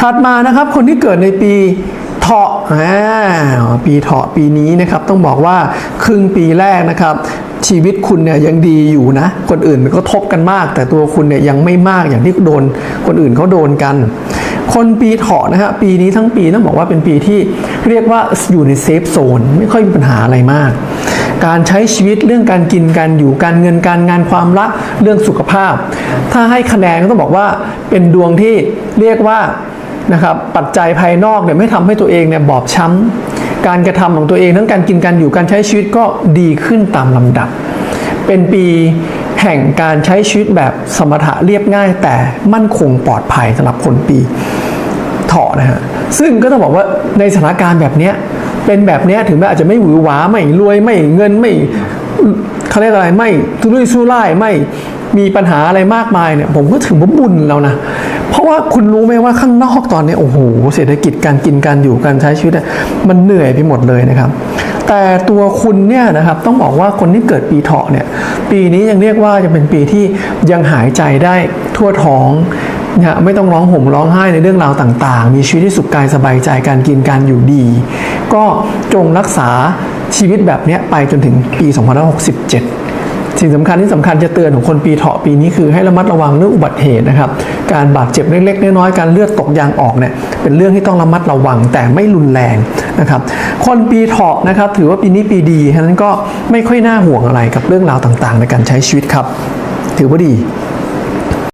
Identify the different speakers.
Speaker 1: ถัดมานะครับคนที่เกิดในปีเถาะปีเถาะปีนี้นะครับต้องบอกว่าครึ่งปีแรกนะครับชีวิตคุณเนี่ยยังดีอยู่นะ คนอื่นก็ทบกันมาก แต่ตัวคุณเนี่ยยังไม่มากอย่างที่โดนคนอื่นเขาโดนกัน คนปีเถาะนะฮะปีนี้ทั้งปีต้องบอกว่าเป็นปีที่เรียกว่าอยู่ในเซฟโซนไม่ค่อยมีปัญหาอะไรมาก การใช้ชีวิตเรื่องการกินการอยู่การเงินการงานความรักเรื่องสุขภาพ ถ้าให้คะแนนก็ต้องบอกว่าเป็นดวงที่เรียกว่า นะครับปัจจัยภายนอกเนี่ยไม่ทำให้ตัวเองเนี่ยบอบช้ำการกระทำของตัวเองทั้งการกินการอยู่การใช้ชีวิตก็ดีขึ้นตามลำดับ เป็นปีแห่งการใช้ชีวิตแบบสมถะเรียบง่าย แต่มั่นคงปลอดภัยสำหรับคนปีเถาะนะฮะซึ่งก็ต้องบอกว่าในสถานการณ์แบบเนี้ยเป็นแบบเนี้ยถึงแม้อาจจะไม่หวือหวาไม่รวยไม่เงินไม่ เขาเรียกอะไรไม่ทุรุ่ยสู้ไล่ไม่มีปัญหาอะไรมากมายเนี่ยผมก็ถือว่าบุญแล้วนะ เพราะว่าคุณรู้ไหมว่าข้างนอกตอนนี้โอ้โหเศรษฐกิจการกินการอยู่การใช้ชีวิตเนี่ยมันเหนื่อยไปหมดเลยนะครับ แต่ตัวคุณเนี่ยนะครับต้องบอกว่าคนที่เกิดปีเถาะเนี่ยปีนี้ยังเรียกว่าจะเป็นปีที่ยังหายใจได้ทั่วท้องนะไม่ต้องร้องห่มร้องไห้ในเรื่องราวต่าง ๆ มีชีวิตที่สุขกายสบายใจการกินการอยู่ดี ก็จงรักษา ชีวิตแบบนี้ไปจนถึงปี2567 สิ่งสำคัญที่สำคัญจะเตือนของคนปีเถาะปีนี้คือให้ระมัดระวังเรื่องอุบัติเหตุนะครับ การบาดเจ็บเล็กๆน้อยๆการเลือดตกยางออกเนี่ยเป็นเรื่องที่ต้องระมัดระวังแต่ไม่รุนแรงนะครับ คนปีเถาะนะครับถือว่าปีนี้ปีดีฉะนั้นก็ไม่ค่อยน่าห่วงอะไรกับเรื่องราวต่างๆ ในการใช้ชีวิตครับ ถือว่าดี